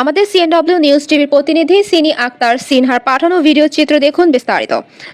আমাদের CNW news টিভির প্রতিনিধি সিনি আক্তার সিনহার পাঠানো ভিডিও চিত্র দেখুন বিস্তারিত।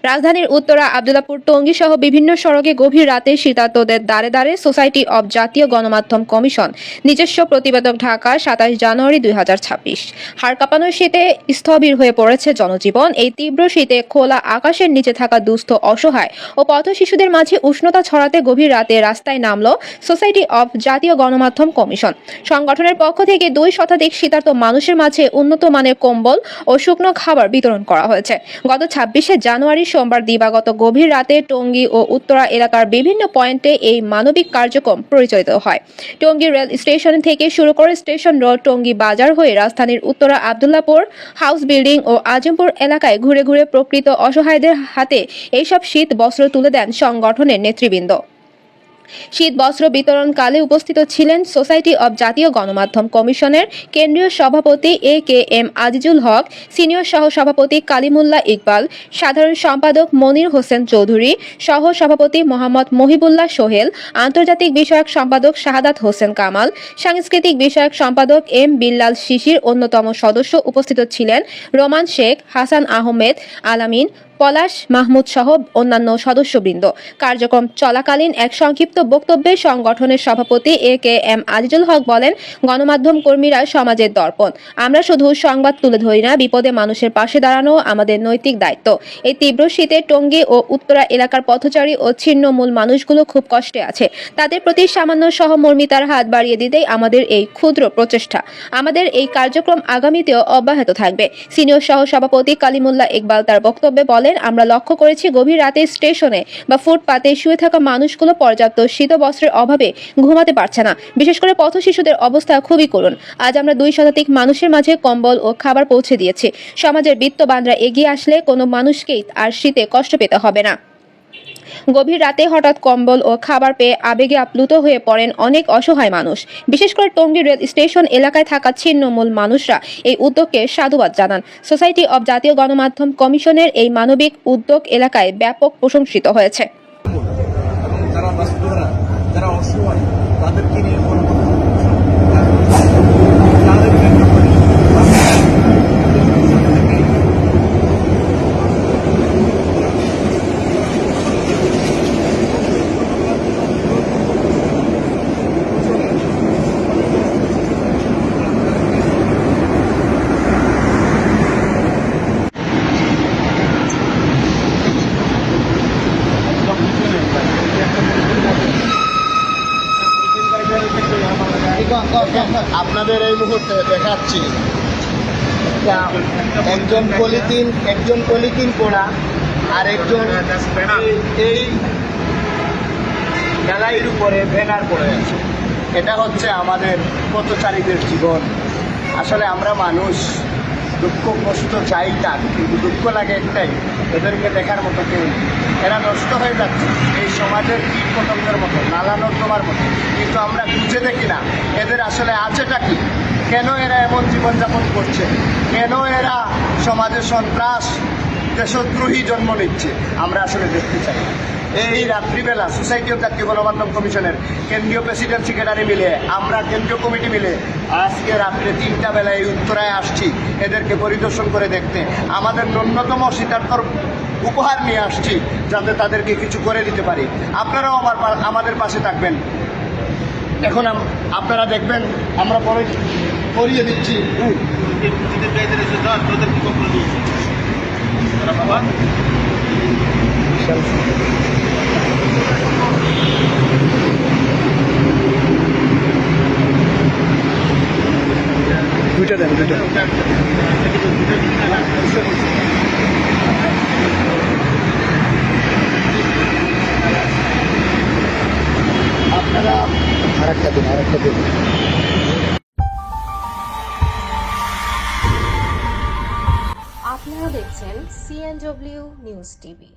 রাজধানীর উত্তরা, আবদুল্লাপুর টঙ্গী সহ বিভিন্ন সড়কে গভীর রাতে শীতার্তদের দ্বারে দ্বারে সোসাইটি অব জাতীয় গণমাধ্যম কমিশন নিজস্ব প্রতিবেদক ঢাকা সাতাশ জানুয়ারি দুই হাজার ছাব্বিশ। হাড় কাঁপানোর শীতে স্থবির হয়ে পড়েছে জনজীবন। এই তীব্র শীতে খোলা আকাশের নিচে থাকা দুস্থ অসহায় ও পথ শিশুদের মাঝে উষ্ণতা ছড়াতে গভীর রাতে রাস্তায় নামলো সোসাইটি অব জাতীয় গণমাধ্যম কমিশন। সংগঠনের পক্ষ থেকে দুই শতাধিক শীতার্ত মানুষের মাঝে উন্নত মানের কম্বল ও শুকনো খাবার বিতরণ করা হয়েছে। গত ছাব্বিশে জানুয়ারি সোমবার দিবাগত গভীর রাতে টঙ্গী ও উত্তরা এলাকার বিভিন্ন পয়েন্টে এই মানবিক কার্যক্রম পরিচালিত হয়। টঙ্গী রেল স্টেশন থেকে শুরু করে স্টেশন রোড, টঙ্গী বাজার হয়ে রাজধানীর উত্তরা আবদুল্লাপুর, হাউস বিল্ডিং ও আজমপুর এলাকায় ঘুরে ঘুরে প্রকৃত অসহায়দের হাতে এইসব শীত বস্ত্র তুলে দেন সংগঠনের নেতৃবৃন্দ। শীত বস্ত্র বিতরণকালে উপস্থিত ছিলেন সোসাইটি অব জাতীয় গণমাধ্যম কমিশনের কেন্দ্রীয় সভাপতি A K M Azizul Haque, senior সহ সভাপতি কালিমুল্লাহ ইকবাল, সাধারণ সম্পাদক মনির হোসেন চৌধুরী, সহ সভাপতি মোহাম্মদ মহিবুল্লাহ সোহেল, আন্তর্জাতিক বিষয়ক সম্পাদক শাহাদাত হোসেন কামাল, সাংস্কৃতিক বিষয়ক সম্পাদক এম বিল্লাল শিশির, অন্যতম সদস্য উপস্থিত ছিলেন রোমান শেখ, হাসান আহমেদ, আলামিন পলাশ, মাহমুদ সহ অন্যান্য সদস্যবৃন্দ। কার্যক্রম চলাকালীন এক সংক্ষিপ্ত বক্তব্যে সংগঠনের সভাপতি এ কে এম আজিজুল হক বলেন, গণমাধ্যম কর্মীরা সমাজের দর্পণ। আমরা শুধু সংবাদ তুলে ধরি না, বিপদে মানুষের পাশে দাঁড়ানো আমাদের নৈতিক দায়িত্ব। এই তীব্র শীতে টঙ্গী ও উত্তরা এলাকার পথচারী ও ছিন্নমূল মানুষগুলো খুব কষ্টে আছে। তাদের প্রতি সামান্য সহমর্মিতার হাত বাড়িয়ে দিতেই আমাদের এই ক্ষুদ্র প্রচেষ্টা। আমাদের এই কার্যক্রম আগামীতেও অব্যাহত থাকবে। সিনিয়র সহ সভাপতি কালিমুল্লাহ ইকবাল তার বক্তব্যে বলেন আমরা লক্ষ্য করেছি গভীর রাতে স্টেশনে বা ফুটপাতে শুয়ে থাকা মানুষগুলো পর্যাপ্ত শীত বস্ত্রের অভাবে ঘুমাতে পারছে না। বিশেষ করে পথ শিশুদের অবস্থা খুবই করুন আজ আমরা দুই শতাধিক মানুষের মাঝে কম্বল ও খাবার পৌঁছে দিয়েছি। সমাজের বিত্তবানরা এগিয়ে আসলে কোনো মানুষকেই আর শীতে কষ্ট পেতে হবে না। গভীর রাতে হঠাৎ কম্বল ও খাবার পেয়ে আবেগে আপ্লুত হয়ে পড়েন অনেক অসহায় মানুষ। বিশেষ করে টঙ্গী রেল স্টেশন এলাকায় থাকা ছিন্নমূল মানুষরা এই উদ্যোগকে সাধুবাদ জানান। সোসাইটি অব জাতীয় গণমাধ্যম কমিশনের এই মানবিক উদ্যোগ এলাকায় ব্যাপক প্রশংসিত হয়েছে। তাদেরকে নিয়ে আপনাদের এই মুহূর্তে দেখাচ্ছি একজন পলিথিন একজন পলিথিন পোড়া আর একজন এই- এই মেলাইয়ের উপরে ব্যানার পড়ে আছে। এটা হচ্ছে আমাদের পথচারীদের জীবন। আসলে আমরা মানুষ। দুঃখ কষ্ট চাই তার, কিন্তু দুঃখ লাগে একটাই, এদেরকে দেখার মতো কেউ। এরা নষ্ট হয়ে যাচ্ছে, এই সমাজের কীট পতঙ্গের মতো নালা নর্দমার মতো কিন্তু আমরা খুঁজে দেখি না, এদের আসলে আছেটা কি কেন এরা এমন জীবনযাপন করছে কেন এরা সমাজে সন্ত্রাস, দেশদ্রোহী জন্ম নিচ্ছে আমরা আসলে দেখতে চাই। এই রাত্রিবেলা সোসাইটি অফ জাতীয় গণমাধ্যম কমিশনের কেন্দ্রীয় প্রেসিডেন্ট সেক্রেটারি মিলে, আমরা কেন্দ্রীয় কমিটি মিলে আজকে রাত্রে তিনটা বেলায় উত্তরায় আসছি, এদেরকে পরিদর্শন করে দেখতে। আমাদের ন্যূনতম শীতার্থর উপহার নিয়ে আসছি, যাতে তাদেরকে কিছু করে দিতে পারি। আপনারাও আমার আমাদের পাশে থাকবেন। এখন আপনারা দেখবেন, আমরা পরে করিয়ে দিচ্ছি। হুম। দুইটা দেন দুইটা। আপনারা আরেকটা দিন আরেকটা দিন। আপনারা দেখছেন সিএনডব্লিউ নিউজ টিভি